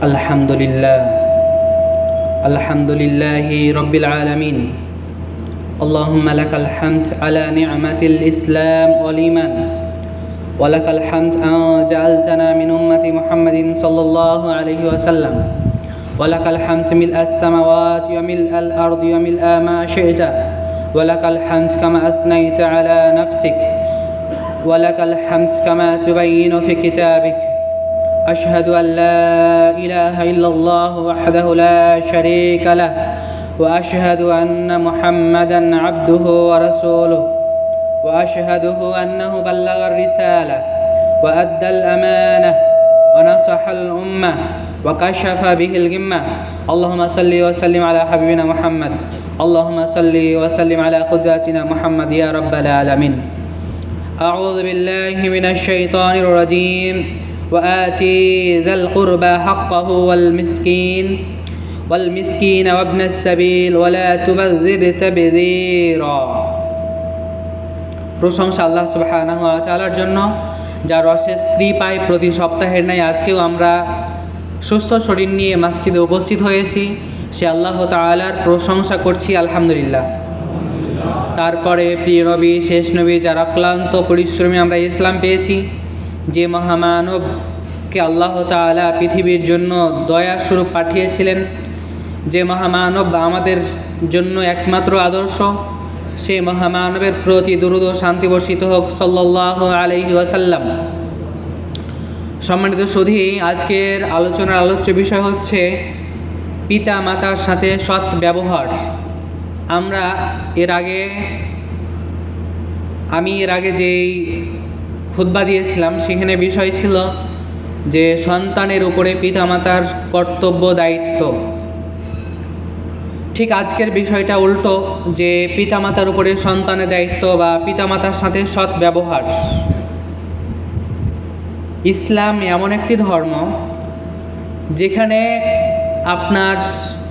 الحمد لله الحمد لله رب العالمين. اللهم لك الحمد على نعمة الإسلام والإيمان ولك الحمد أن جعلتنا من أمة محمد صلى الله عليه وسلم. ولك الحمد ملء السماوات وملء الأرض وملء ما شئت. ولك الحمد كما أثنيت على نفسك. ولك الحمد كما تبين في كتابك. أشهد أن لا إله إلا الله وحده لا شريك له وأشهد أن محمدا عبده ورسوله وأشهده أنه بلغ الرسالة وأدى الأمانة ونصح الأمة وكشف به الغمة. اللهم صل وسلم على حبيبنا محمد. اللهم صل وسلم على قدوتنا محمد يا رب العالمين. أعوذ بالله من الشيطان الرجيم. وآتي ذا القربى حقه والمسكين والمسكين وابن السبيل ولا تبذر تبذيرا প্রশংসা আল্লাহ সুবহানাহু ওয়া তাআলার জন্য যার অশেষ কৃপায় প্রতি সপ্তাহের ন্যায় আজকেও আমরা সুস্থ শরীর নিয়ে মসজিদে উপস্থিত হয়েছি সে আল্লাহ তাআলার প্রশংসা করছি আলহামদুলিল্লাহ তারপরে প্রিয় নবী শেষ নবী যারা ক্লান্ত পরিশ্রমী আমরা ইসলাম পেয়েছি যে মহামানবকে আল্লাহ তাআলা পৃথিবীর জন্য দয়া স্বরূপ পাঠিয়েছিলেন, যে মহামানব আমাদের জন্য একমাত্র আদর্শ, সে মহামানবের প্রতি দুরুদ শান্তি বর্ষিত হোক সাল্লাহ আলহি ওয়াসাল্লাম। সম্মানিত সুধী, আজকের আলোচনার আলোচ্য বিষয় হচ্ছে পিতা মাতার সাথে সৎ ব্যবহার। আমরা এর আগে, আমি এর আগে যেই খুতবা দিয়েছিলাম। সেখানে বিষয় ছিল যে সন্তানের উপরে পিতামাতার কর্তব্য দায়িত্ব। ঠিক আজকের বিষয়টা উল্টো যে পিতামাতার উপরে সন্তানের দায়িত্ব বা পিতামাতার সাথে সৎ ব্যবহার। ইসলাম এমন একটি ধর্ম যেখানে আপনার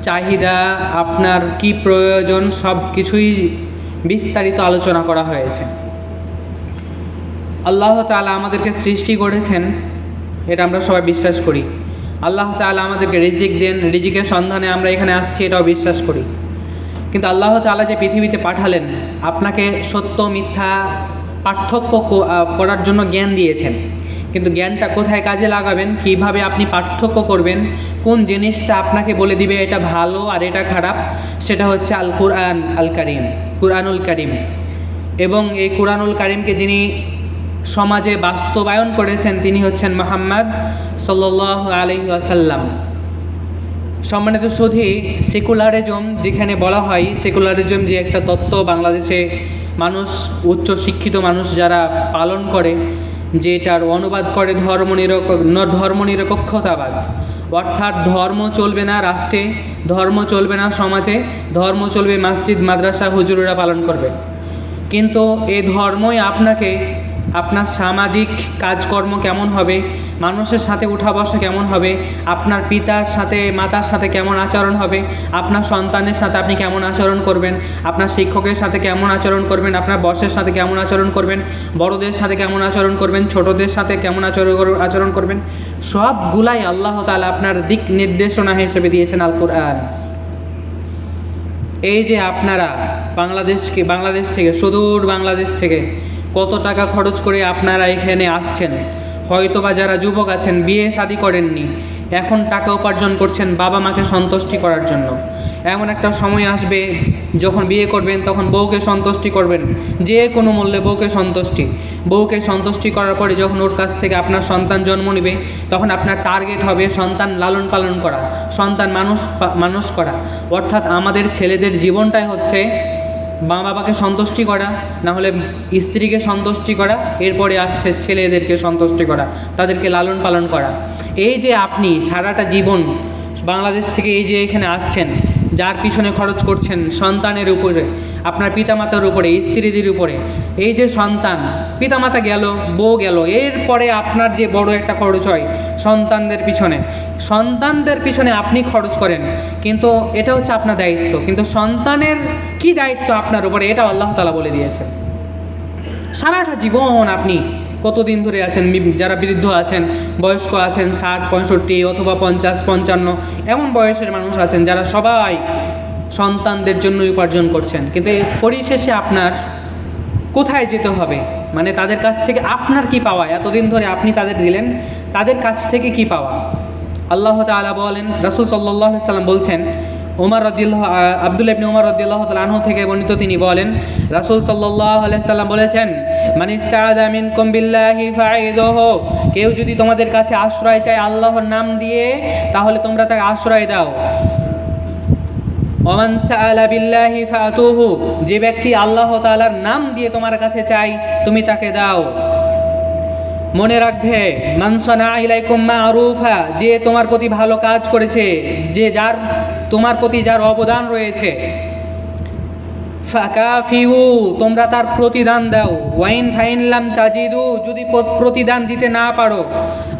চাহিদা, আপনার কি প্রয়োজন সব কিছুই বিস্তারিত আলোচনা করা হয়েছে। আল্লাহ তালা আমাদেরকে সৃষ্টি করেছেন, এটা আমরা সবাই বিশ্বাস করি। আল্লাহ তালা আমাদেরকে রিজিক দেন, রিজিকের সন্ধানে আমরা এখানে আসছি, এটাও বিশ্বাস করি। কিন্তু আল্লাহ তালা যে পৃথিবীতে পাঠালেন, আপনাকে সত্য, মিথ্যা, পার্থক্য করার জন্য জ্ঞান দিয়েছেন। কিন্তু জ্ঞানটা কোথায় কাজে লাগাবেন? কীভাবে আপনি পার্থক্য করবেন? কোন জিনিসটা আপনাকে বলে দিবে এটা ভালো আর এটা খারাপ? সেটা হচ্ছে আল কুরআন আল করিম কুরআনুল করিম। এবং এই কুরআনুল করিমকে যিনি সমাজে বাস্তবায়ন করেছেন তিনি হচ্ছেন মোহাম্মদ সাল্লাহ আসাল্লাম সম্মানিত শুধু সেকুলারিজম যেখানে বলা হয়, সেকুলারিজম যে একটা তত্ত্ব বাংলাদেশে মানুষ উচ্চ শিক্ষিত মানুষ যারা পালন করে যে এটার অনুবাদ করে ধর্ম ধর্ম নিরপেক্ষতাবাদ অর্থাৎ ধর্ম চলবে না রাষ্ট্রে, ধর্ম চলবে না সমাজে, ধর্ম চলবে মসজিদ, মাদ্রাসা, হুজুরেরা পালন করবে। কিন্তু এ ধর্মই আপনাকে আপনার সামাজিক কাজকর্ম কেমন হবে? মানুষের সাথে উঠা বসা কেমন হবে? আপনার পিতার সাথে, মাতার সাথে কেমন আচরণ হবে? আপনার সন্তানের সাথে আপনি কেমন আচরণ করবেন? আপনার শিক্ষকের সাথে কেমন আচরণ করবেন? আপনার বসের সাথে কেমন আচরণ করবেন? বড়দের সাথে কেমন আচরণ করবেন? ছোটদের সাথে কেমন আচরণ আচরণ করবেন? সবগুলাই আল্লাহ তালা আপনার দিক নির্দেশনা হিসেবে দিয়েছেন আল কোরআন এই যে আপনারা বাংলাদেশকে, বাংলাদেশ থেকে, সুদূর বাংলাদেশ থেকে কত টাকা খরচ করে আপনারা এখানে আসছেন? হয়তোবা যারা যুবক আছেন, বিয়ে শাদি করেননি, এখন টাকা উপার্জন করছেন, বাবা মাকে সন্তুষ্টি করার জন্য। এমন একটা সময় আসবে, যখন বিয়ে করবেন, তখন বউকে সন্তুষ্টি করবেন। যে কোনো মূল্যে বউকে সন্তুষ্টি। বউকে সন্তুষ্টি করার পরে যখন ওর কাছ থেকে আপনার সন্তান জন্ম নেবে, তখন আপনার টার্গেট হবে সন্তান লালন পালন করা, সন্তান মানুষ মানুষ করা। অর্থাৎ আমাদের ছেলেদের জীবনটাই হচ্ছে মা বাবাকে সন্তুষ্টি করা না হলে স্ত্রীকে সন্তুষ্টি করা, এরপরে আসছে ছেলেদেরকে সন্তুষ্টি করা, তাদেরকে লালন পালন করা। এই যে আপনি সারাটা জীবন বাংলাদেশ থেকে এই যে এখানে আসছেন, যার পিছনে খরচ করছেন, সন্তানের উপরে আপনার পিতামাতার উপরে, স্ত্রীদের উপরে। এই যে সন্তান, পিতামাতা গেল, বউ গেল, এরপরে আপনার যে বড় একটা খরচ হয় সন্তানদের পিছনে। সন্তানদের পিছনে আপনি খরচ করেন, কিন্তু এটা হচ্ছে আপনার দায়িত্ব। কিন্তু সন্তানের কি দায়িত্ব আপনার উপরে এটা আল্লাহ তালা বলে দিয়েছে সারাটা জীবন আপনি কতদিন ধরে আছেন যারা বৃদ্ধ আছেন, বয়স্ক আছেন, ষাট, পঁয়ষট্টি অথবা পঞ্চাশ, পঞ্চান্ন, এমন বয়সের মানুষ আছেন যারা সবাই সন্তানদের জন্য উপার্জন করছেন। কিন্তু পরিশেষে আপনার কোথায় যেতে হবে? মানে তাদের কাছ থেকে আপনার কি পাওয়া? এতদিন ধরে আপনি তাদের দিলেন, তাদের কাছ থেকে কি পাওয়া? আল্লাহ তাআলা বলেন, রাসূল আলাইহি সাল্লাম বলছেন ওমর রদিল্লাহ আব্দুল ইবনে ওমর রদিল্লাহ আনহু থেকে বর্ণিত তিনি বলেন, রাসূল আলাইহি সাল্লাম বলেছেন, মান ফাঈদুহু। কেউ যদি তোমাদের কাছে আশ্রয় চায় আল্লাহর নাম দিয়ে, তাহলে তোমরা তাকে আশ্রয় দাও। ওমান সাআলা বিল্লাহি ফাতুহু, যে ব্যক্তি আল্লাহ তাআলার নাম দিয়ে তোমার কাছে চাই, তুমি তাকে দাও। মনে রাখবে মানসানা ইলাইকুম আরুফা যে তোমার প্রতি ভালো কাজ করেছে, যে যার, তোমার প্রতি যার অবদান রয়েছে। ফাকাফিউ, তোমরা তার প্রতিদান দাও। ওয়াইন ফাইনলাম তাজিদু, যদি প্রতিদান দিতে না পারো।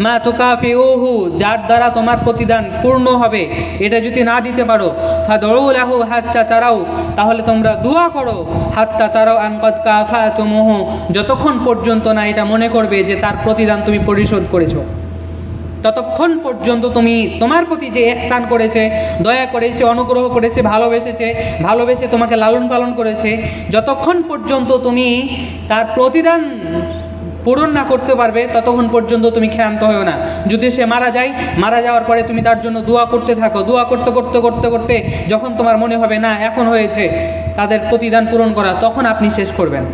মা তুকাফিউহু, যার দ্বারা তোমার প্রতিদান পূর্ণ হবে, এটা যদি না দিতে পারো ফাদউলাহু হাত্তা তারাও তাহলে তোমরা দোয়া করো। হাত্তা তারাও আনকদ কাফা তুমুহু যতক্ষণ পর্যন্ত না এটা মনে করবে যে তার প্রতিদান তুমি পরিশোধ করেছ। ততক্ষণ পর্যন্ত তুমি তোমার প্রতি যে এহসান করেছে, দয়া করেছে, অনুগ্রহ করেছে, ভালোবেসেছে, ভালোবেসে তোমাকে লালন পালন করেছে, যতক্ষণ পর্যন্ত তুমি তার প্রতিদান পূরণ না করতে পারবে, ততক্ষণ পর্যন্ত তুমি ক্ষান্ত হও না। যদি সে মারা যায়, মারা যাওয়ার পরে তুমি তার জন্য দোয়া করতে থাকো। দোয়া করতে করতে করতে করতে যখন তোমার মনে হবে, না, এখন হয়েছে তাদের প্রতিদান পূরণ করা তখন আপনি শেষ করবেন।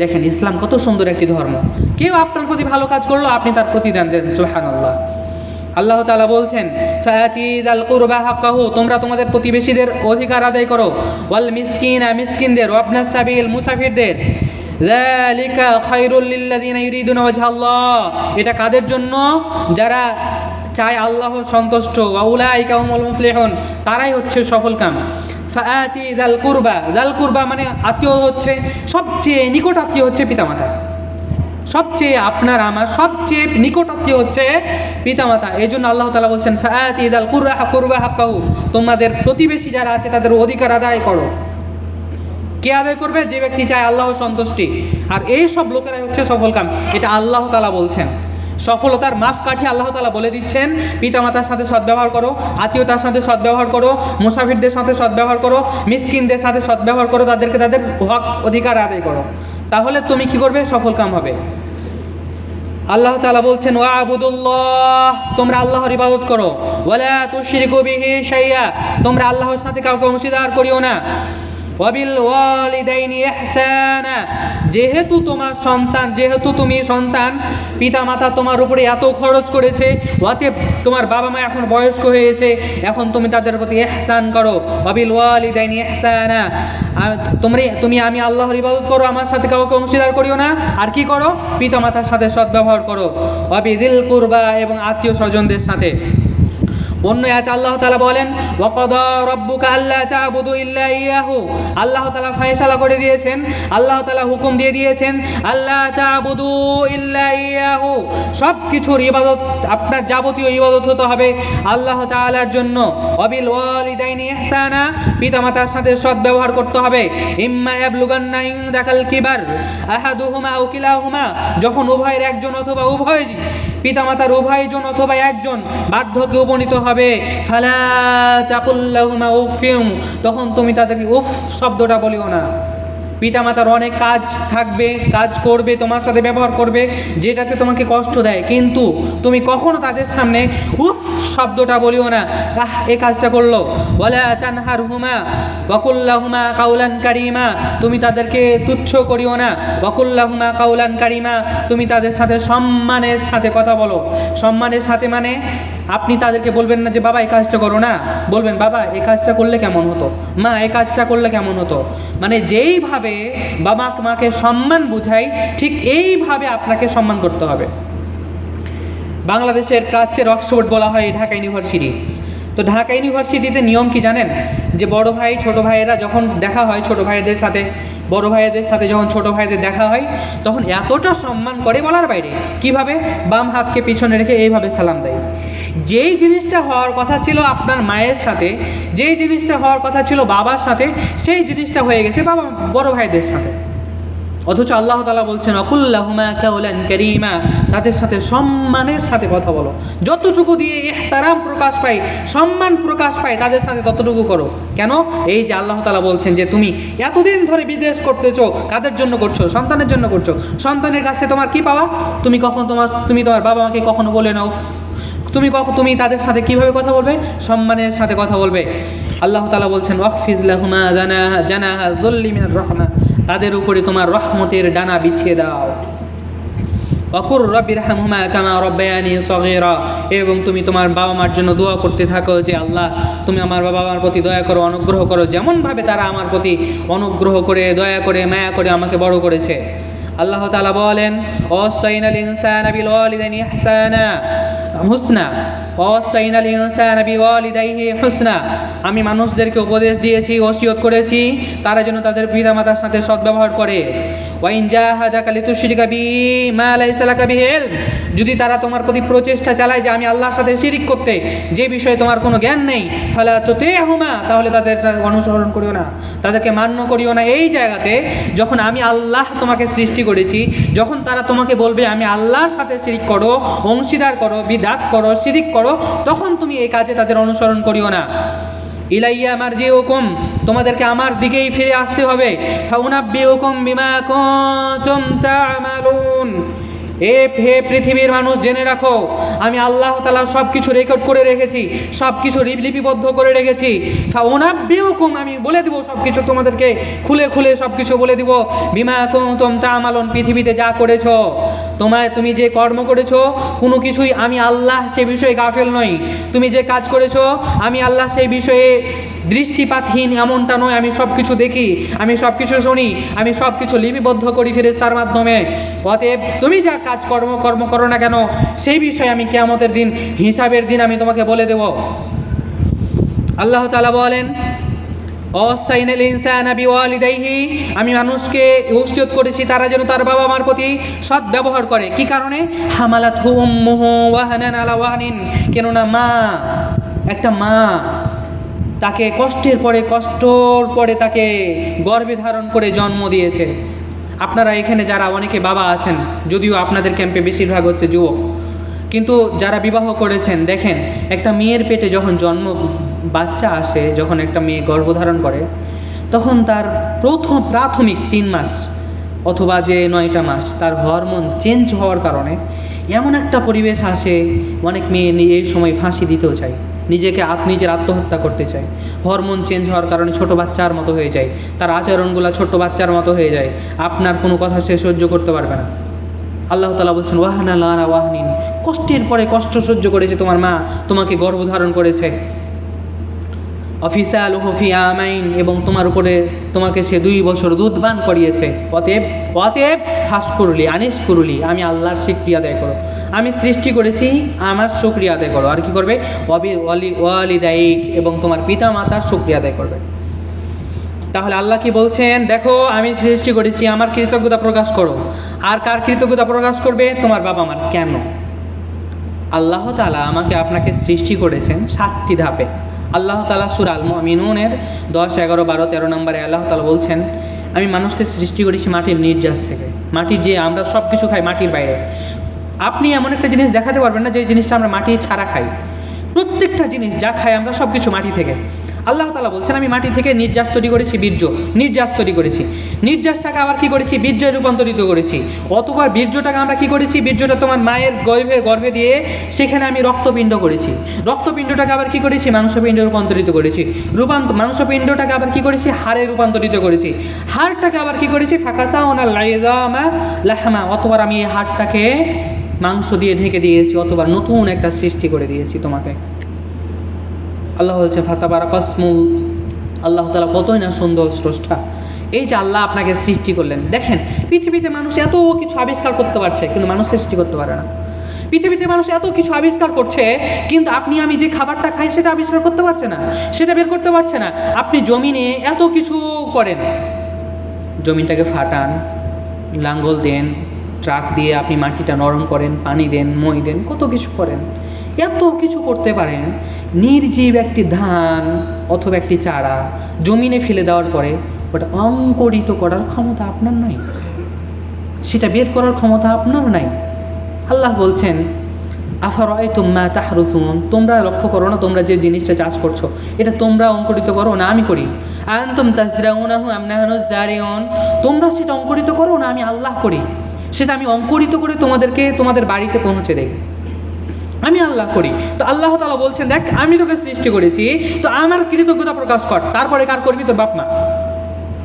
দেখেন, ইসলাম কত সুন্দর একটি ধর্ম। কেউ আপনার প্রতি ভালো কাজ করল, আপনি তার প্রতিদান দেন সুহান আল্লাহ আল্লাহ তালা বলছেন তোমরা তোমাদের প্রতিবেশীদের অধিকার আদায় করো। ওয়াল মিসকিন মিসকিনদের ওয়াবনাস সাবিল মুসাফিরদের এটা কাদের জন্য? যারা চায় আল্লাহ সন্তুষ্ট। তারাই হচ্ছে সফল কাম ফাআতি দাল কুরবা দাল কুরবা মানে আত্মীয় হচ্ছে, সবচেয়ে নিকট আত্মীয় হচ্ছে পিতামাতা। সবচেয়ে আপনার আমার, সবচেয়ে নিকট আত্মীয় হচ্ছে পিতামাতা। এই জন্য আল্লাহ তালা বলছেন, ফাআতি দাল কুরবা হা কুরবা হাক্কাহু। তোমাদের প্রতিবেশী যারা আছে, তাদের অধিকার আদায় করো। কে আদায় করবে? যে ব্যক্তি চায় আল্লাহ সন্তুষ্টি। আর এই সব লোকেরাই হচ্ছে সফল কাম এটা আল্লাহ তালা বলছেন। সফলতার মাফ কাঠি আল্লাহ তালা বলে দিচ্ছেন, পিতামাতার সাথে সদ্ব্যবহার করো, আত্মীয়তার সাথে সদ্ব্যবহার করো, মুসাফিরদের সাথে সদ্ব্যবহার করো, মিসকিনদের সাথে সদ্ব্যবহার করো, তাদেরকে তাদের হক অধিকার আদায় করো। তাহলে তুমি কি করবে? সফল কাম হবে। আল্লাহ তাআলা বলছেন ওয়া আবুদুল্লাহ তোমরা আল্লাহর ইবাদত করো। ওয়ালা তুশরিকু বিহি শাইয়া তোমরা আল্লাহর সাথে কাউকে অংশীদার করিও না। যেহেতু তোমার সন্তান, যেহেতু তুমি সন্তান পিতা মাতা তোমার উপরে এত খরচ করেছে, অতএব তোমার বাবা মা এখন বয়স্ক হয়েছে, এখন তুমি তাদের প্রতি এহসান করো। ওয়াবিল ওয়ালিদাইনি ইহসানা। আর তোমরা, তুমি আমি আল্লাহর ইবাদত করো, আমার সাথে কাউকে অংশীদার করিও না, আর কি করো? পিতা মাতার সাথে সদ্ব্যবহার করো। ওয়াবিদিল কুরবা এবং আত্মীয় স্বজনদের সাথে। অন্য আয়াতে আল্লাহ তালা বলেন, ওয়াকাদা রাব্বুকা আল্লা তা'বুদু ইল্লা ইয়াহু। আল্লাহ তাআলা ফয়সালা করে দিয়েছেন, আল্লাহ তালা হুকুম দিয়ে দিয়েছেন, আল্লা তা'বুদু ইল্লা ইয়াহু। সব কিছুর ইবাদত, আপনার যাবতীয় ইবাদত হতে হবে আল্লাহ তাআলার জন্য। অবিল ওয়ালিদাইনি ইহসানা। পিতামাতার সাথে সদ্ব্যবহার করতে হবে। ইম্মা ইয়াবলুগান্না ইনদাকাল কিবার আহাদুহুমা আও কিলাহুমা। যখন উভয়ের একজন অথবা উভয় পিতামাতার উভয়জন অথবা একজন বার্ধক্যে উপনীত হবে। ফালা চাকুল্লাহুমা উফিম তখন তুমি তাদেরকে উফ শব্দটা বলিও না। পিতামাতার অনেক কাজ থাকবে, কাজ করবে, তোমার সাথে ব্যবহার করবে, যেটাতে তোমাকে কষ্ট দেয়। কিন্তু তুমি কখনো তাদের সামনে, উফ, শব্দটা বলিও না। আহ এই কাজটা করল। ওয়ালা চানহার হুমা ওয়াকুল্লাহুমা কাউলান কারিমা, তুমি তাদেরকে তুচ্ছ করিও না। ওয়াকুল্লাহুমা কাউলান কারিমা, তুমি তাদের সাথে সম্মানের সাথে কথা বলো। সম্মানের সাথে মানে আপনি তাদেরকে বলবেন না যে, বাবা এই কাজটা করো না। বলবেন, বাবা এই কাজটা করলে কেমন হতো? মা এই কাজটা করলে কেমন হতো? মানে যেইভাবে বাবা মাকে সম্মান বুঝাই, ঠিক এইভাবে আপনাকে সম্মান করতে হবে। বাংলাদেশের প্রাচ্যের অক্সফোর্ড বলা হয় ঢাকা ইউনিভার্সিটি। তো ঢাকা ইউনিভার্সিটিতে নিয়ম কি জানেন? যে বড় ভাই, ছোট ভাইয়েরা যখন দেখা হয় ছোট ভাইদের সাথে বড় ভাইদের সাথে যখন ছোট ভাইদের দেখা হয়, তখন এতটা সম্মান করে বলার বাইরে। কীভাবে? বাম হাতকে পিছনে রেখে এইভাবে সালাম দেয়। যেই জিনিসটা হওয়ার কথা ছিল আপনার মায়ের সাথে, যেই জিনিসটা হওয়ার কথা ছিল বাবার সাথে, সেই জিনিসটা হয়ে গেছে বাবা, বড় ভাইদের সাথে। অথচ আল্লাহ তালা বলছেন অকুল্লাহুমা কাউলান তাদের সাথে সম্মানের সাথে কথা বলো। যতটুকু দিয়ে ইহতারাম প্রকাশ পায়, সম্মান প্রকাশ পায়, তাদের সাথে ততটুকু করো। কেন? এই যে আল্লাহ তালা বলছেন যে, তুমি এতদিন ধরে বিদেশ করতেছো, কাদের জন্য করছ? সন্তানের জন্য করছ? সন্তানের কাছে তোমার কি পাওয়া? তুমি কখন তোমার, তুমি তোমার বাবা মাকে কখনো বলে নাও? তুমি কখন তুমি তাদের সাথে কীভাবে কথা বলবে? সম্মানের সাথে কথা বলবে। আল্লাহ তালা বলছেন ওয়াকফিজুল্লাহুমা জানাহা জানাহা জল্লিমিনার রহমা। তাদের উপরে তোমার রহমতের ডানা বিছিয়ে দাও। অকুর রব্বির হামহুমা কামা রব্বায়ানি সগেরা। এবং তুমি তোমার বাবা মার জন্য দোয়া করতে থাকো যে, আল্লাহ, তুমি আমার বাবা মার প্রতি দয়া করো, অনুগ্রহ করো। যেমনভাবে তারা আমার প্রতি অনুগ্রহ করে, দয়া করে, মায়া করে আমাকে বড় করেছে। আল্লাহ তালা বলেন অসাইনাল ইনসান বিল ওয়ালিদাইনি ইহসানা হুসনা। অসাইনাল ইনসান বিওয়ালিদাইহি আমি মানুষদেরকে উপদেশ দিয়েছি, ওসিয়ত করেছি, তারা যেন তাদের পিতামাতার সাথে সদ্ব্যবহার করে। মা যদি তারা তোমার প্রতি প্রচেষ্টা চালায় যে আমি আল্লাহর সাথে শিরিক করতে, যে বিষয়ে তোমার কোনো জ্ঞান নেই, ফালা তুতিহুমা, তাহলে তাদের অনুসরণ করিও না। তাদেরকে মান্য করিও না। এই জায়গাতে যখন আমি আল্লাহ তোমাকে সৃষ্টি করেছি, যখন তারা তোমাকে বলবে, আমি আল্লাহর সাথে শিরিক করো, অংশীদার করো, বিদাত করো, শিরিক করো, তখন তুমি এই কাজে তাদের অনুসরণ করিও না। ইলাইয়া আমার যে ওকম তোমাদেরকে আমার দিকেই ফিরে আসতে হবে। ফাউনাব্বি ওকম বিমা কুনতুম তা'মালুন। এ হে পৃথিবীর মানুষ, জেনে রাখো, আমি আল্লাহ তালা সব কিছু রেকর্ড করে রেখেছি সব কিছু লিপিবদ্ধ করে রেখেছি। ফাউনাব্বি হুকুম আমি বলে দিব সব কিছু তোমাদেরকে, খুলে খুলে সব কিছু বলে দিব। বিমা কুনতুম তা'মালুন, পৃথিবীতে যা করেছ, তোমায় তুমি যে কর্ম করেছ, কোনো কিছুই আমি আল্লাহ সে বিষয়ে গাফেল নই। তুমি যে কাজ করেছ, আমি আল্লাহ সেই বিষয়ে দৃষ্টিপাতহীন এমনটা নয়, আমি সব কিছু দেখি, আমি সব কিছু শুনি, আমি সব কিছু লিপিবদ্ধ করি ফেরেস্তার মাধ্যমে। অতএব তুমি যা কাজ কর্ম কর্ম করো না কেন, সেই বিষয়ে আমি কেয়ামতের দিন, হিসাবের দিন আমি তোমাকে বলে দেব। আল্লাহ তালা বলেন আমি মানুষকে উস্তিয়ত করেছি তারা যেন তার বাবা মার প্রতি সৎ ব্যবহার করে। কি কারণে? উম্মুহু ওয়াহানান আলা ওয়াহানিন। কেননা মা, একটা মা তাকে কষ্টের পরে কষ্টর পরে তাকে গর্ভে ধারণ করে জন্ম দিয়েছে। আপনারা এখানে যারা অনেকে বাবা আছেন, যদিও আপনাদের ক্যাম্পে বেশিরভাগ হচ্ছে যুবক। কিন্তু যারা বিবাহ করেছেন, দেখেন, একটা মেয়ের পেটে যখন জন্ম, বাচ্চা আসে, যখন একটা মেয়ে গর্ভধারণ করে, তখন তার প্রথম, প্রাথমিক তিন মাস অথবা যে নয়টা মাস, তার হরমোন চেঞ্জ হওয়ার কারণে এমন একটা পরিবেশ আসে, অনেক মেয়ে এই সময় ফাঁসি দিতেও চায়। নিজেকে আত, নিজের আত্মহত্যা করতে চায়। হরমোন চেঞ্জ হওয়ার কারণে ছোট বাচ্চার মতো হয়ে যায়। তার আচরণগুলো ছোট বাচ্চার মতো হয়ে যায়। আপনার কোনো কথা সে সহ্য করতে পারবে না। আল্লাহ তালা বলছেন, ওয়াহানা লানা ওয়াহনিন। কষ্টের পরে কষ্ট সহ্য করেছে তোমার মা, তোমাকে গর্ভধারণ করেছে। অফিসাল হফি আমাইন, এবং তোমার উপরে তোমাকে সে দুই বছর দুধ পান করিয়েছে। অতএব অতএব ফাঁস করলি আনিস করলি আমি আল্লাহর স্বীকৃতি আদায় করো। আমি সৃষ্টি করেছি, আমার শুক্রিয়া আদায় করো। আর কি করবে? অবি ওয়ালি ওয়ালিদায়িক এবং তোমার পিতা মাতার শুক্রিয়া আদায় করবে। তাহলে আল্লাহ কি বলছেন? দেখো, আমি সৃষ্টি করেছি, আমার কৃতজ্ঞতা প্রকাশ করো। আর কার কৃতজ্ঞতা প্রকাশ করবে? তোমার বাবা মার। কেন? আল্লাহ তালা আমাকে আপনাকে সৃষ্টি করেছেন সাতটি ধাপে। আল্লাহ তালা সুর আল মিনুনের দশ, এগারো, বারো, তেরো নম্বরে আল্লাহ তালা বলছেন, আমি মানুষকে সৃষ্টি করেছি মাটির নির্যাস থেকে। মাটির যে আমরা সব কিছু খাই মাটির বাইরে। আপনি এমন একটা জিনিস দেখাতে পারবেন না যে জিনিসটা আমরা মাটি ছাড়া খাই। প্রত্যেকটা জিনিস যা খাই আমরা সব কিছু মাটি থেকে। আল্লাহ তালা বলছেন, আমি মাটি থেকে নির্যাস তৈরি করেছি, বীর্য। নির্যাস তৈরি করেছি। নির্যাসটাকে আবার কি করেছি? বীর্যে রূপান্তরিত করেছি। অতবার বীর্যটাকে আমরা কি করেছি? বীর্যটা তোমার মায়ের গর্ভে গর্ভে দিয়ে সেখানে আমি রক্তপিণ্ড করেছি। রক্তপিণ্ডটাকে আবার কি করেছি? মাংসপিণ্ডে রূপান্তরিত করেছি। রূপান্ত, মাংসপিণ্ডটাকে আবার কি করেছি? হাড়ে রূপান্তরিত করেছি। হাড়টাকে আবার কি করেছি? ফাঁকাসা ওনার লাইজামা লাহমা। অতবার আমি এই হাড়টাকে মাংস দিয়ে ঢেকে দিয়েছি, অথবা নতুন একটা সৃষ্টি করে দিয়েছি তোমাকে। আল্লাহ হচ্ছে ফাতাবার কসমুল আল্লাহ তালা কতই না সুন্দর স্রষ্টা। এই যে আল্লাহ আপনাকে সৃষ্টি করলেন, দেখেন, পৃথিবীতে মানুষ এত কিছু আবিষ্কার করতে পারছে, কিন্তু মানুষ সৃষ্টি করতে পারে না। পৃথিবীতে মানুষ এত কিছু আবিষ্কার করছে, কিন্তু আপনি, আমি যে খাবারটা খাই, সেটা আবিষ্কার করতে পারছে না, সেটা বের করতে পারছে না। আপনি জমিনে এত কিছু করেন। জমিটাকে ফাটান, লাঙ্গল দেন ট্রাক দিয়ে আপনি মাটিটা নরম করেন, পানি দেন, মই দেন, কত কিছু করেন। এত কিছু করতে পারেন, নির্জীব একটি ধান অথবা একটি চারা জমিনে ফেলে দেওয়ার পরে ওটা অঙ্করিত করার ক্ষমতা আপনার নয় সেটা বের করার ক্ষমতা আপনার নাই। আল্লাহ বলছেন আফারাই তুম্মা তাহরুসুন? তোমরা লক্ষ্য করো না, তোমরা যে জিনিসটা চাষ করছ, এটা তোমরা অঙ্কুরিত করো না, আমি করি। আনতুম তাজরাউনাহু আমনাহানু জারিউন? তোমরা সেটা অঙ্কুরিত করো না, আমি আল্লাহ করি। সেটা আমি অঙ্কুরিত করে তোমাদেরকে তোমাদের বাড়িতে পৌঁছে দেই। আমি আল্লাহ করি। তো আল্লাহ তালা বলছেন, দেখ, আমি তোকে সৃষ্টি করেছি, তো আমার কৃতজ্ঞতা প্রকাশ কর। তারপরে কার করবি? তোর বাপ মা।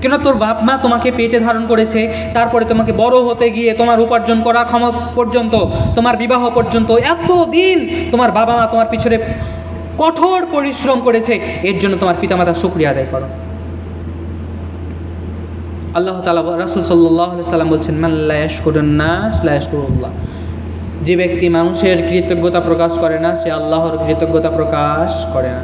কেন তোর বাপ মা তোমাকে পেটে ধারণ করেছে, তারপরে তোমাকে বড় হতে গিয়ে তোমার উপার্জন করা ক্ষমতা পর্যন্ত, তোমার বিবাহ পর্যন্ত এত দিন তোমার বাবা মা তোমার পিছনে কঠোর পরিশ্রম করেছে, এর জন্য তোমার পিতামাতার শুক্রিয়া আদায় করো। আল্লাহ তালা রাসুল সাল্লাহ সাল্লাম বলছেন মাল্লায়াস করুন না স্লায়াস করুল্লাহ যে ব্যক্তি মানুষের কৃতজ্ঞতা প্রকাশ করে না, সে আল্লাহর কৃতজ্ঞতা প্রকাশ করে না।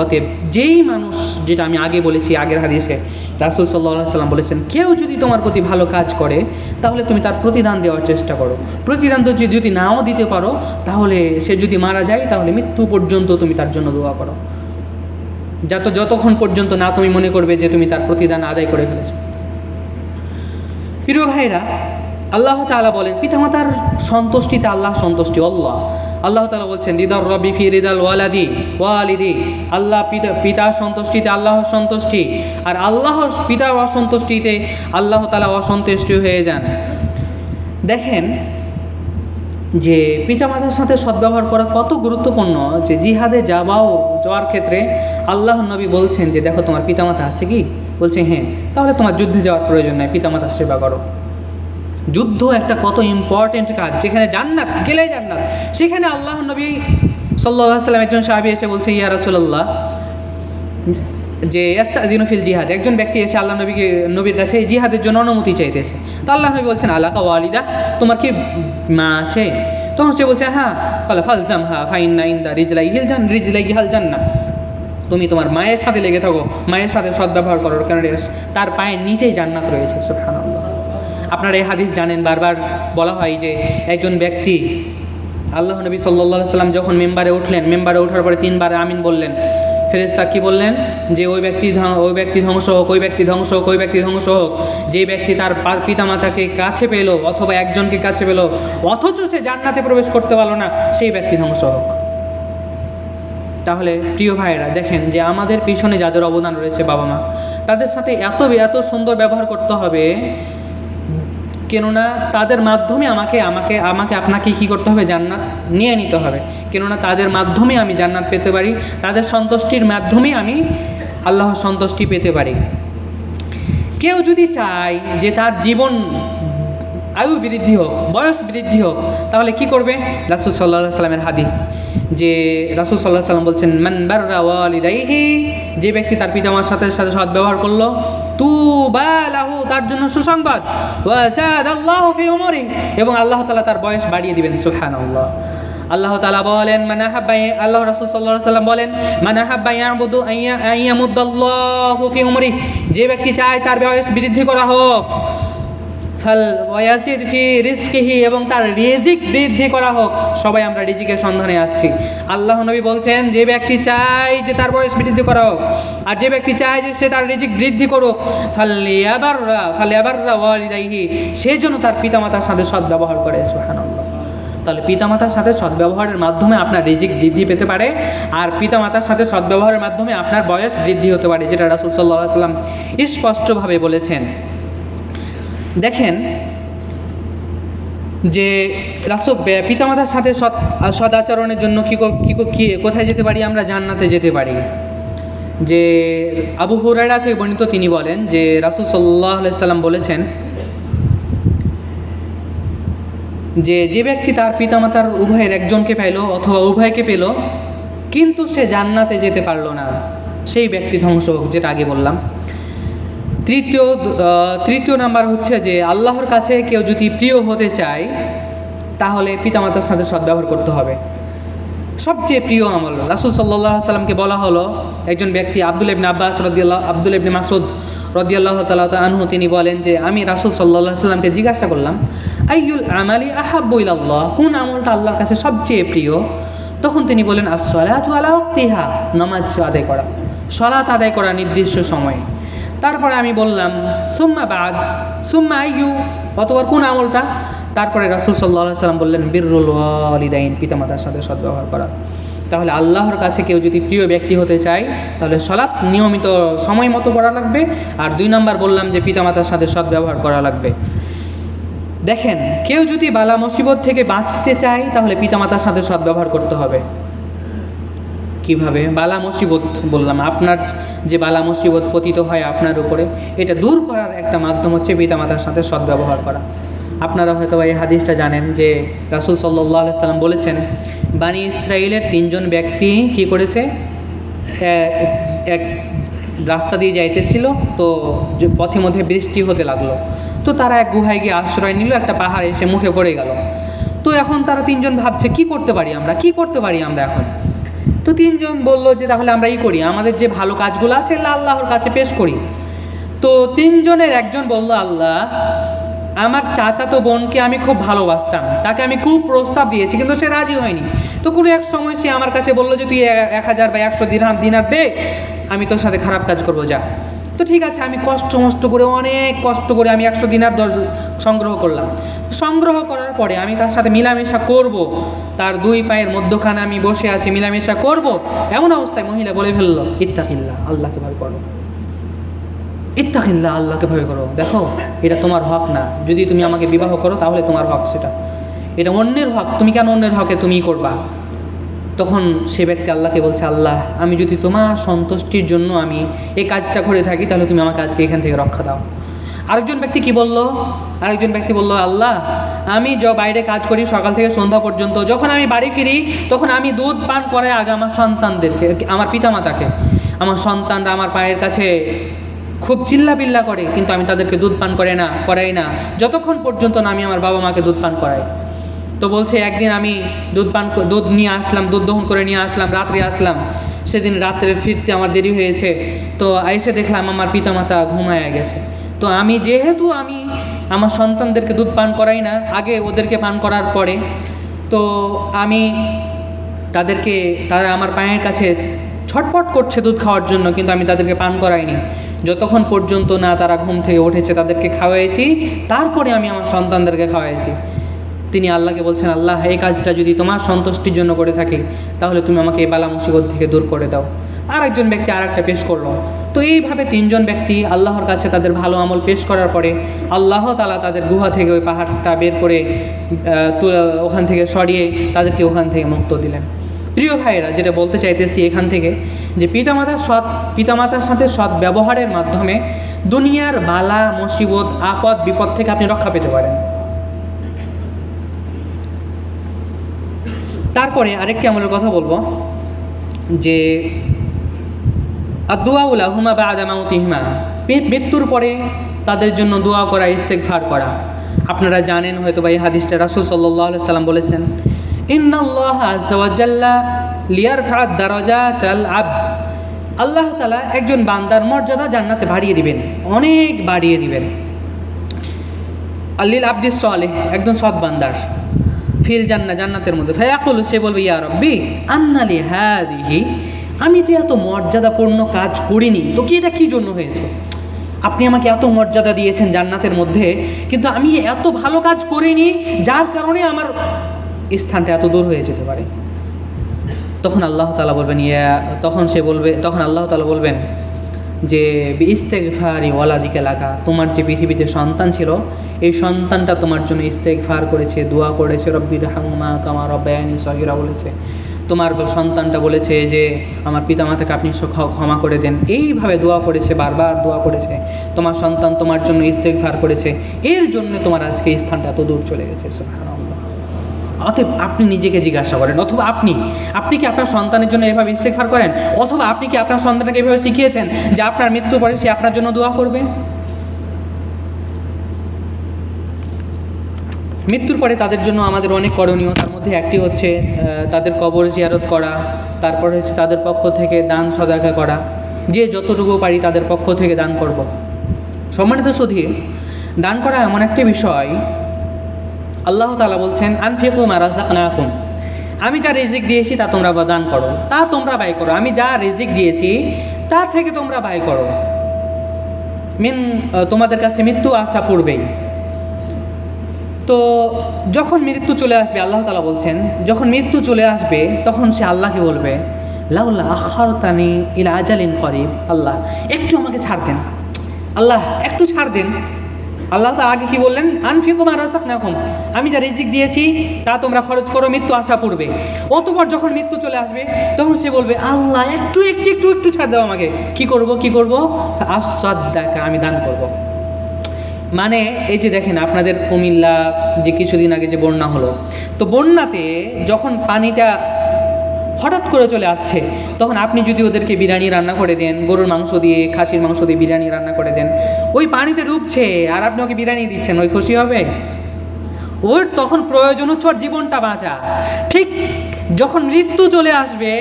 অতএব যেই মানুষ, যেটা আমি আগে বলেছি, আগের হাদিসে, রাসুল সাল্লাহ সাল্লাম বলেছেন, কেউ যদি তোমার প্রতি ভালো কাজ করে, তাহলে তুমি তার প্রতিদান দেওয়ার চেষ্টা করো। প্রতিদান তো যদি নাও দিতে পারো, তাহলে সে যদি মারা যায়, তাহলে মৃত্যু পর্যন্ত তুমি তার জন্য দোয়া করো। যত যতক্ষণ পর্যন্ত না তুমি মনে করবে যে তুমি তার প্রতিদান আদায় করে ফেলেছো। প্রিয় ভাইরা আল্লাহ তাআলা বলেন, পিতামাতার সন্তুষ্টিতে আল্লাহ সন্তুষ্টি, আল্লাহ। আল্লাহ তালা বলছেন, রিদার রবি ফি রিদাল ওয়ালাদি, ওয়ালিদি। আল্লাহ পিতা, পিতার সন্তুষ্টিতে আল্লাহর সন্তুষ্টি, আর আল্লাহর পিতার অসন্তুষ্টিতে আল্লাহ তালা অসন্তুষ্টি হয়ে যান। দেখেন যে পিতামাতার সাথে সদ্ব্যবহার করা কত গুরুত্বপূর্ণ যে জিহাদে যাওয়াও যাওয়ার ক্ষেত্রে আল্লাহ নবী বলছেন যে, দেখো, তোমার পিতামাতা আছে কি? বলছে হ্যাঁ তাহলে তোমার যুদ্ধে যাওয়ার প্রয়োজন নাই পিতামাতার সেবা করো। যুদ্ধ একটা কত ইম্পর্টেন্ট কাজ, যেখানে জান্নাত গেলে জান্নাত। সেখানে আল্লাহ নবী সাল্লাহ সাল্লাম একজন সাহাবি এসে বলছে, ইয়া রাসুল্লাহ যে ইয়াস্তাজিনু ফিল জিহাদ, একজন ব্যক্তি এসে আল্লাহ নবীকে, নবীর কাছে এই জিহাদের জন্য অনুমতি চাইতেছে। তো আল্লাহ নবী বলছেন আল্লাহ ওয়ালিদা, তোমার কি মা আছে? তখন সে বলছে হ্যাঁ কলা ফালজাম হা ফাইন না ইন্দা রিজলাই হিল জান রিজলাই হাল জান না তুমি তোমার মায়ের সাথে লেগে থাকো, মায়ের সাথে সদ্ব্যবহার করো কারণ তার পায়ের নিচেই জান্নাত রয়েছে, সুবহানাল্লাহ। আপনারা এই হাদিস জানেন, বারবার বলা হয় যে একজন ব্যক্তি, আল্লাহ নবী সাল্লাহ সাল্লাম যখন মেম্বারে উঠলেন, মেম্বারে ওঠার পরে তিনবার আমিন বললেন। ফেরেস্তা কী বললেন? যে ওই ব্যক্তি ওই ব্যক্তি ধ্বংস হোক, ওই ব্যক্তি ধ্বংস হোক, ওই ব্যক্তি ধ্বংস হোক, যে ব্যক্তি তার পিতামাতাকে কাছে পেল, অথবা একজনকে কাছে পেল, অথচ সে জান্নাতে প্রবেশ করতে পারল না, সেই ব্যক্তি ধ্বংস হোক। তাহলে প্রিয় ভাইয়েরা, দেখেন যে আমাদের পিছনে যাদের অবদান রয়েছে বাবা মা, তাদের সাথে এত এত সুন্দর ব্যবহার করতে হবে, কেননা তাদের মাধ্যমে আমাকে আমাকে আমাকে আপনাকে কি করতে হবে? জান্নাত নিয়ে নিতে হবে। কেননা তাদের মাধ্যমে আমি জান্নাত পেতে পারি, তাদের সন্তুষ্টির মাধ্যমে আমি আল্লাহর সন্তুষ্টি পেতে পারি। কেউ যদি চায় যে তার জীবন আয়ু বৃদ্ধি হোক, বয়স বৃদ্ধি হোক, তাহলে কি করবে? রাসুল সাল্লাহ সাল্লামের হাদিস। যে রাসুল সাল্লাহ সাল্লাম বলছেন, মান বাররা ওয়ালিদাইহি যে ব্যক্তি তার পিতামার সাথে সাথে সৎ সদ্ব্যবহার করল তু বা লাহু তার জন্য সুসংবাদ। আল্লাহ এবং আল্লাহ তাআলা তার বয়স বাড়িয়ে দিবেন, সুবহানাল্লাহ। আল্লাহ তালা বলেন মানে হাব্বাই আল্লাহ রাসুল সাল্লাহ সাল্লাম বলেন মানে হাব্বাই আবুদু আইয়ামুদ্দাল্লাহু ফি উমরি যে ব্যক্তি চায় তার বয়স বৃদ্ধি করা হোক। ফাল ওয়াসিদ ফি রিজকিহি এবং তার রিজিক বৃদ্ধি করা হোক, সবাই আমরা রিজিকের সন্ধানে আসছি। আল্লাহ নবী বলছেন, যে ব্যক্তি চায় যে তার বয়স বৃদ্ধি করা হোক, আর যে ব্যক্তি চায় যে সে তার রিজিক বৃদ্ধি করুক ফালিয়াবাররা ফালিয়াবাররা ওয়ালিদাইহি সেই জন্য তার পিতামাতার সাথে সদ্ব্যবহার করে, সুবহানাল্লাহ। তাহলে পিতামাতার সাথে সদ্ব্যবহারের মাধ্যমে আপনার রিজিক বৃদ্ধি পেতে পারে, আর পিতামাতার সাথে সদ্ব্যবহারের মাধ্যমে আপনার বয়স বৃদ্ধি হতে পারে, যেটা রাসুল সাল্লাহ সাল্লাম স্পষ্টভাবে বলেছেন। দেখেন যে রাসব পিতামাতার সাথে সৎ সদাচরণের জন্য কী কী কী কোথায় যেতে পারি আমরা জান্নাতে যেতে পারি? যে আবু হুরাইরা থেকে বর্ণিত তিনি বলেন যে রাসুল সাল্লাহ সাল্লাম বলেছেন যে যে ব্যক্তি তার পিতামাতার উভয়ের একজনকে পেল অথবা উভয়কে পেল, কিন্তু সে জান্নাতে যেতে পারল না। সেই ব্যক্তি ধ্বংস হোক, যেটা আগে বললাম। তৃতীয় তৃতীয় নাম্বার হচ্ছে যে আল্লাহর কাছে কেউ যদি প্রিয় হতে চায়, তাহলে পিতামাতার সাথে সদ্ব্যবহার করতে হবে। সবচেয়ে প্রিয় আমল। রাসুল সাল্লাহ সাল্লামকে বলা হলো, একজন ব্যক্তি আব্দুল ইবনে আব্বাস রদিয়াল্লাহ, আব্দুল ইবনে মাসুদ রদিয়াল্লাহ তালা আনহু, তিনি বলেন যে আমি রাসুল সাল্লাহ সাল্লামকে জিজ্ঞাসা করলাম, আইয়ুল আমালি আহাব্বুল আল্লাহ কোন আমলটা আল্লাহর কাছে সবচেয়ে প্রিয়? তখন তিনি বলেন আসলাত আলা ওয়াক্তিহা। নামাজ আদায় করা। সলাত আদায় করা নির্দিষ্ট সময়ে। তারপরে আমি বললাম, সুম্মা বাদ, সুম্মা আইয়ু। অতবার কোন আমলটা? তারপরে রাসুল সাল্লাহ সাল্লাম বললেন, বীররুল ওয়ালিদাইন, পিতামাতার সাথে সদ্ব্যবহার করা। তাহলে আল্লাহর কাছে কেউ যদি প্রিয় ব্যক্তি হতে চায়, তাহলে সলাৎ নিয়মিত সময় মতো পড়া লাগবে। আর দুই নম্বর বললাম যে, পিতামাতার সাথে সদ্ব্যবহার করা লাগবে। দেখেন, কেউ যদি বালা মুসিবত থেকে বাঁচতে চায়, তাহলে পিতামাতার সাথে সদ্ব্যবহার করতে হবে। কীভাবে? বালা মুসিবত বললাম, আপনার যে বালা মুসিবত পতিত হয় আপনার উপরে, এটা দূর করার একটা মাধ্যম হচ্ছে পিতামাতার সাথে সদ্ব্যবহার করা। আপনারা হয়তো এই হাদিসটা জানেন যে রাসুল সাল্লাহ সাল্লাম বলেছেন, বানি ইসরায়েলের তিনজন ব্যক্তি কি করেছে? এক রাস্তা দিয়ে যাইতেছিল, তো পথে মধ্যে বৃষ্টি হতে লাগল। তো তারা এক গুহায় গিয়ে আশ্রয় নিল, একটা পাহাড় এসে মুখে পড়ে গেল। তো এখন তারা তিনজন ভাবছে, কি করতে পারি আমরা? কি করতে পারি আমরা এখন? তো তিনজন বলল যে, তাহলে আমরা ই করি। আমাদের যে ভালো কাজগুলো আছে, এগুলো আল্লাহর কাছে পেশ করি। তো তিনজনের একজন বলল, আল্লাহ, আমার চাচাতো বোনকে আমি খুব ভালোবাসতাম। তাকে আমি খুব প্রস্তাব দিয়েছি, কিন্তু সে রাজি হয়নি। তো কোনো এক সময় সে আমার কাছে বলল যে, তুই এক হাজার বা একশো দিনার দিনার দে, আমি তোর সাথে খারাপ কাজ করব, যা। তো ঠিক আছে, আমি কষ্ট মষ্ট করে, অনেক কষ্ট করে আমি একশো দিনার দর সংগ্রহ করলাম। সংগ্রহ করার পরে আমি তার সাথে মিলামেশা করব। তার দুই পায়ের মধ্যখানে আমি বসে আছি, মিলামেশা করব। এমন অবস্থায় মহিলা বলে ফেলল ইত্তাকিল্লা আল্লাহকে ভয় করো। ইত্তাকিল্লা আল্লাহকে ভয় করো। দেখো, এটা তোমার হক না। যদি তুমি আমাকে বিবাহ করো, তাহলে তোমার হক সেটা। এটা অন্যের হক। তুমি কেন অন্যের হকে তুমিই করবা? তখন সে ব্যক্তি আল্লাহকে বলছে, আল্লাহ, আমি যদি তোমার সন্তুষ্টির জন্য আমি এই কাজটা করে থাকি, তাহলে তুমি আমাকে আজকে এখান থেকে রক্ষা দাও। আরেকজন ব্যক্তি কি বলল? আরেকজন ব্যক্তি বলল, আল্লাহ, আমি য বাইরে কাজ করি, সকাল থেকে সন্ধ্যা পর্যন্ত, যখন আমি বাড়ি ফিরি, তখন আমি দুধ পান করাই আগে আমার সন্তানদেরকে, আমার পিতামাতাকে। আমার সন্তানরা আমার পায়ের কাছে খুব চিল্লা পিল্লা করে, কিন্তু আমি তাদেরকে দুধ পান করে না, করাই না। যতক্ষণ পর্যন্ত না আমি আমার বাবা মাকে দুধ পান করাই। তো বলছে, একদিন আমি দুধ পান দুধ নিয়ে আসলাম, দুধ দহন করে নিয়ে আসলাম, রাত্রে আসলাম। সেদিন রাত্রে ফিরতে আমার দেরি হয়েছে। তো এসে দেখলাম আমার পিতামাতা ঘুমায় গেছে। তো আমি যেহেতু আমি আমার সন্তানদেরকে দুধ পান করাই না, আগে ওদেরকে পান করার পরে, তো আমি তাদেরকে, তারা আমার পায়ের কাছে ছটপট করছে দুধ খাওয়ার জন্য, কিন্তু আমি তাদেরকে পান করাইনি। যতক্ষণ পর্যন্ত না তারা ঘুম থেকে উঠেছে, তাদেরকে খাওয়াইছি, তারপরে আমি আমার সন্তানদেরকে খাওয়াইছি। তিনি আল্লাহকে বলছেন, আল্লাহ, এই কাজটা যদি তোমার সন্তুষ্টির জন্য করে থাকি, তাহলে তুমি আমাকে এই বালা মুসিবত থেকে দূর করে দাও। আর একজন ব্যক্তি আর একটা পেশ করল। তো এইভাবে তিনজন ব্যক্তি আল্লাহর কাছে তাদের ভালো আমল পেশ করার পরে আল্লাহ তালা তাদের গুহা থেকে ওই পাহাড়টা বের করে ওখান থেকে সরিয়ে তাদেরকে ওখান থেকে মুক্ত দিলেন। প্রিয় ভাইয়েরা, যেটা বলতে চাইতেছি এখান থেকে যে পিতামাতার সৎ, পিতামাতার সাথে সৎ ব্যবহারের মাধ্যমে দুনিয়ার বালা, মুসিবত, আপদ, বিপদ থেকে আপনি রক্ষা পেতে পারেন। তারপরে আরেকটি আমলের কথা বলব, যে আদুয়াউলা হুমা বা আদামাউতিহিমা মৃত্যুর পরে তাদের জন্য দোয়া করা ইস্তেকফার করা। আপনারা জানেন হয়তো বা এই হাদিসটা রাসুল সাল্লাহ সাল্লাম বলেছেন আল্লাহ তালা একজন বান্দার মর্যাদা জান্নাতে বাড়িয়ে দিবেন, অনেক বাড়িয়ে দিবেন। আল্লিল আব্দিস একজন সৎ বান্দার। ফিল জান্না জান্নাতের মধ্যে। ফায়াকুল, সে বলবে, ইয়া রব্বি আন্নালি হাদিহি, আমি তো এত মর্যাদাপূর্ণ কাজ করিনি। তো কি এটা কী জন্য হয়েছে? আপনি আমাকে এত মর্যাদা দিয়েছেন জান্নাতের মধ্যে, কিন্তু আমি এত ভালো কাজ করিনি, যার কারণে আমার স্থানটা এত দূর হয়ে যেতে পারে। তখন আল্লাহ তালা বলবেন, ইয়া, তখন সে বলবে, তখন আল্লাহ তালা বলবেন যে ইস্তেকফারি ওয়ালাদিকে লাগা তোমার যে পৃথিবীতে সন্তান ছিল এই সন্তানটা তোমার জন্য ইস্তেকফার করেছে, দোয়া করেছে, রব্বির হামা কামা রব্বায়ানি সহিরা বলেছে। তোমার সন্তানটা বলেছে যে, আমার পিতামাতাকে আপনি ক্ষমা করে দেন। এইভাবে দোয়া করেছে, বারবার দোয়া করেছে। তোমার সন্তান তোমার জন্য ইস্তেকফার করেছে। এর জন্য তোমার আজকে এই স্থানটা এত দূর চলে গেছে অতএব আপনি নিজেকে জিজ্ঞাসা করেন, অথবা আপনি আপনি কি আপনার সন্তানের জন্য এভাবে ইস্তেকফার করেন? অথবা আপনি কি আপনার সন্তানকে এভাবে শিখিয়েছেন যে আপনার মৃত্যু পরে সে আপনার জন্য দোয়া করবে? মৃত্যুর পরে তাদের জন্য আমাদের অনেক করণীয়। তার মধ্যে একটি হচ্ছে তাদের কবর জিয়ারত করা, তারপর হচ্ছে তাদের পক্ষ থেকে দান সদাকা করা, যে যতটুকু পারি তাদের পক্ষ থেকে দান করব। সম্মানিত সুধী, দান করা এমন একটি বিষয়, আল্লাহ তালা বলছেন, আনফিকু মারাজাকুম আমি যা রিজিক দিয়েছি তা তোমরা দান করো, তা তোমরা ব্যয় করো। আমি যা রিজিক দিয়েছি তা থেকে তোমরা ব্যয় করো। মিন তোমাদের কাছে মৃত্যু আসা পূর্বেই। তো যখন মৃত্যু চলে আসবে, আল্লাহ তালা বলছেন, যখন মৃত্যু চলে আসবে, তখন সে আল্লাহকে বলবে লাউল্লা আখার তানি ইলা আজালিন করিব। আল্লাহ, একটু আমাকে ছাড় দেন। আল্লাহ, একটু ছাড় দেন। আল্লাহ তার আগে কি বললেন? আনফিকুম আর রাসাক নাকুম আমি যা রিজিক দিয়েছি, তা তোমরা খরচ করো মৃত্যু আসা পূর্বে। অতপর যখন মৃত্যু চলে আসবে, তখন সে বলবে, আল্লাহ, একটু একটু একটু একটু ছাড় দাও আমাকে। কি করব কি করব? আসাদ্দাকা আমি দান করব। মানে এই যে দেখেন আপনাদের কুমিল্লা যে কিছুদিন আগে যে বন্যা হলো, তো বন্যাতে যখন পানিটা হঠাৎ করে চলে আসছে, তখন আপনি যদি ওদেরকে বিরিয়ানি রান্না করে দেন, গরুর মাংস দিয়ে, খাসির মাংস দিয়ে বিরিয়ানি রান্না করে দেন, ওই পানিতে ডুবছে আর আপনি ওকে বিরিয়ানি দিচ্ছেন, ওই খুশি হবে ওর তখন প্রয়োজন হচ্ছে ওর জীবনটা বাঁচা ঠিক যখন মৃত্যু চলে আসবে,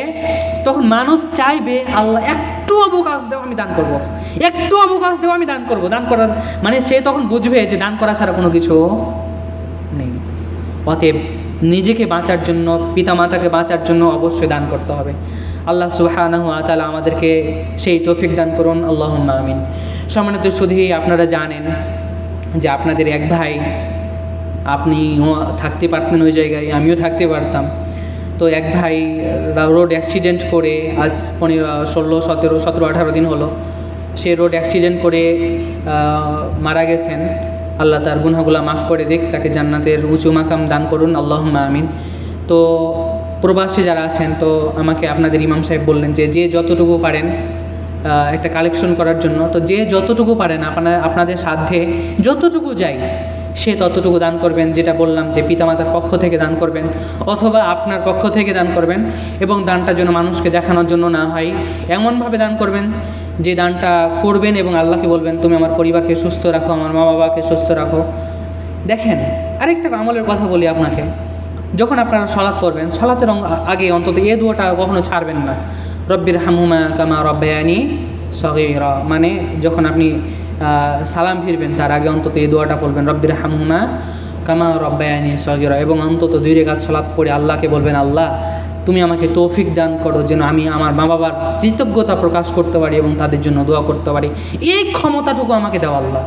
তখন মানুষ চাইবে, আল্লাহ একটু অবকাশ দেওয়া আমি দান করব। একটু অবকাশ দেও আমি দান করব। দান করার মানে সে তখন বুঝবে যে দান করা ছাড়া কোনো কিছু নেই। অতএব নিজেকে বাঁচার জন্য, পিতামাতাকে বাঁচার জন্য অবশ্যই দান করতে হবে। আল্লাহ সুবাহানাহু তালা আমাদেরকে সেই তৌফিক দান করুন। আল্লাহ আমিন। সম্মানিত শুধু আপনারা জানেন যে আপনাদের এক ভাই, আপনি থাকতে পারতেন ওই জায়গায়, আমিও থাকতে পারতাম। তো এক ভাই রোড অ্যাক্সিডেন্ট করে আজ পনেরো, ষোলো, সতেরো সতেরো, আঠারো দিন হলো। সে রোড অ্যাক্সিডেন্ট করে মারা গেছেন। আল্লাহ তার গুনাহগুলা মাফ করে দিক, তাকে জান্নাতের উঁচু মাকাম দান করুন। আল্লাহ আমিন। তো প্রবাসী যারা আছেন, তো আমাকে আপনাদের ইমাম সাহেব বললেন যে যে যতটুকু পারেন একটা কালেকশন করার জন্য, তো যে যতটুকু পারেন, আপনার, আপনাদের সাধ্যে যতটুকু যাই, সে ততটুকু দান করবেন, যেটা বললাম যে পিতামাতার পক্ষ থেকে দান করবেন, অথবা আপনার পক্ষ থেকে দান করবেন, এবং দানটা যেন মানুষকে দেখানোর জন্য না হয়, এমনভাবে দান করবেন যে দানটা করবেন এবং আল্লাহকে বলবেন, তুমি আমার পরিবারকে সুস্থ রাখো, আমার মা বাবাকে সুস্থ রাখো। দেখেন, আরেকটা আমলের কথা বলি আপনাকে। যখন আপনারা সলাৎ করবেন সলাতের আগে অন্তত এ দুয়াটা কখনো ছাড়বেন না। রব্বির হামুমা কামা রব্বায়ানি সগীরা। মানে যখন আপনি সালাম ফিরবেন, তার আগে অন্তত এই দোয়াটা বলবেন রব্বির হামহুমা কামা রব্বায়ানি সগীরা। এবং অন্তত দুই রেখাত সলাৎ পড়ে আল্লাহকে বলবেন, আল্লাহ তুমি আমাকে তৌফিক দান করো যেন আমি আমার মা বাবার কৃতজ্ঞতা প্রকাশ করতে পারি এবং তাদের জন্য দোয়া করতে পারি। এই ক্ষমতাটুকু আমাকে দাও আল্লাহ।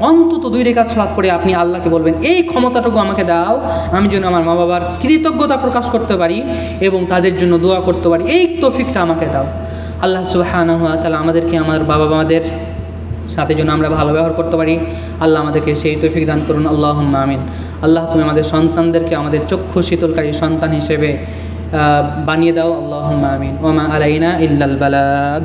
অন্তত দুই রেখা ছলাৎ করে আপনি আল্লাহকে বলবেন, এই ক্ষমতাটুকু আমাকে দাও, আমি যেন আমার মা বাবার কৃতজ্ঞতা প্রকাশ করতে পারি এবং তাদের জন্য দোয়া করতে পারি। এই তৌফিকটা আমাকে দাও। আল্লাহ তাআলা আমাদেরকে, আমার বাবা মাদের সাথে যেন আমরা ভালো ব্যবহার করতে পারি। আল্লাহ আমাদেরকে সেই তৌফিক দান করুন। আল্লাহ আমিন। আল্লাহ তুমি আমাদের সন্তানদেরকে, আমাদের চক্ষু শীতলকারী সন্তান হিসেবে বানিয়ে দাও। আল্লাহ আমিন। ওমা আলাইনা ইল্লাল বালাগ।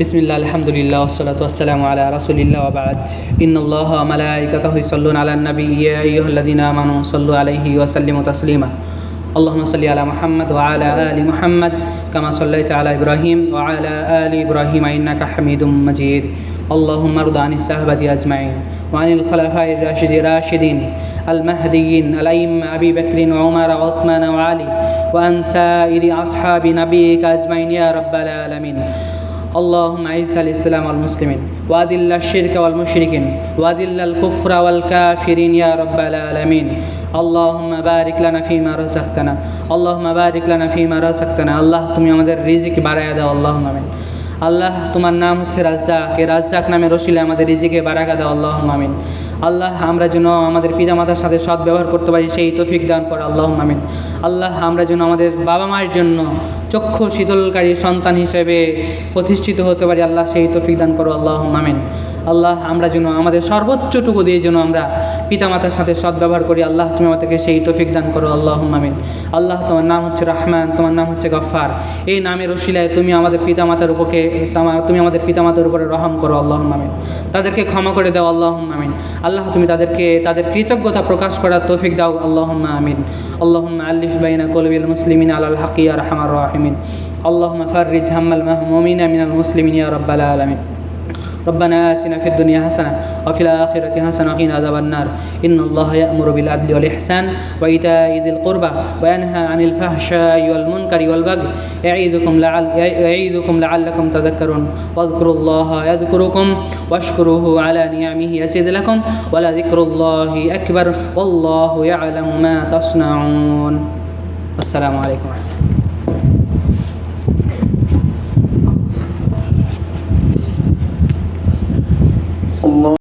বিসমিল্লা আলহামদুলিল্লাহ ওসলাত আসসালাম আলা আবাদ ইন্নআল্লাহ মালাইকাতাহ সাল্লুন আলা ইয়া আইয়ুহাল্লাযীনা আমানু সাল্লু আলাইহি ওয়াসাল্লিম তাসলিমা। اللهم صل على محمد وعلى آل محمد كما صليت على إبراهيم وعلى آل إبراهيم إنك حميد مجيد. اللهم ارض عن الصحابة أجمعين وعن الخلفاء الراشدين الراشدين المهديين الأئمة أبي بكر وعمر وعثمان وعلي وعن سائر أصحاب نبيك أجمعين يا رب العالمين. اللهم أعز الإسلام والمسلمين وأذل الشرك والمشركين وأذل الكفر والكافرين يا رب العالمين. আল্লাহম বারিক লানা ফিমা রসাক্তানা আল্লাহম বারিক লানা ফিমা রসাক্তানা আল্লাহ, তুমি আমাদের রিজিক বাড়াইয়া দাও আল্লাহ আমিন। আল্লাহ, তোমার নাম হচ্ছে রাজ্জাক। এ রাজ্জাক নামে রসিলে আমাদের রিজিকে বারাকা দাও আল্লাহ আমিন। আল্লাহ, আমরা যেন আমাদের পিতামাতার সাথে সৎ ব্যবহার করতে পারি, সেই তফিক দান কর আল্লাহ আমিন। আল্লাহ, আমরা যেন আমাদের বাবা মায়ের জন্য চক্ষু শীতলকারী সন্তান হিসেবে প্রতিষ্ঠিত হতে পারি, আল্লাহ, সেই তফিক দান করো আল্লাহ আমিন। আল্লাহ, আমরা যেন আমাদের সর্বোচ্চটুকু দিয়ে যেন আমরা পিতামাতার সাথে সদ্ব্যবহার করি। আল্লাহ, তুমি আমাদেরকে সেই তফিক দান করো। আল্লাহ মামিন আল্লাহ, তোমার নাম হচ্ছে রহমান, তোমার নাম হচ্ছে গফার এই নামের ওসিলায় তুমি আমাদের পিতামাতার উপকে তুমি আমাদের পিতামাতার উপরে রহম করো। আল্লাহ মামিন তাদেরকে ক্ষমা করে দাও। আল্লাহ মামিন আল্লাহ, তুমি তাদেরকে, তাদের কৃতজ্ঞতা প্রকাশ করার তৌফিক দাও। আল্লাহ আমিন। আল্লাহ আল্লিফ বাইনা কলবিল মুসলিমিন আল হাকিয়া রহমান রহমিন। আল্লাহ ফারিজ হাম্মাল মাহমুমিন আমিন আল মুসলিমিন রব্বাল আলমিন। ربنا آتنا في الدنيا حسنة وفي الآخرة حسنة وقنا عذاب النار. إن الله يأمر بالعدل والإحسان وإيتاء ذي القربى وينهى عن الفحشاء والمنكر والبغي. يعيذكم لعل لعلكم تذكرون. واذكروا الله يذكركم واشكروه على نعمه يزد لكم ولذكر الله أكبر والله يعلم ما تصنعون. السلام عليكم ورحمة الله. الله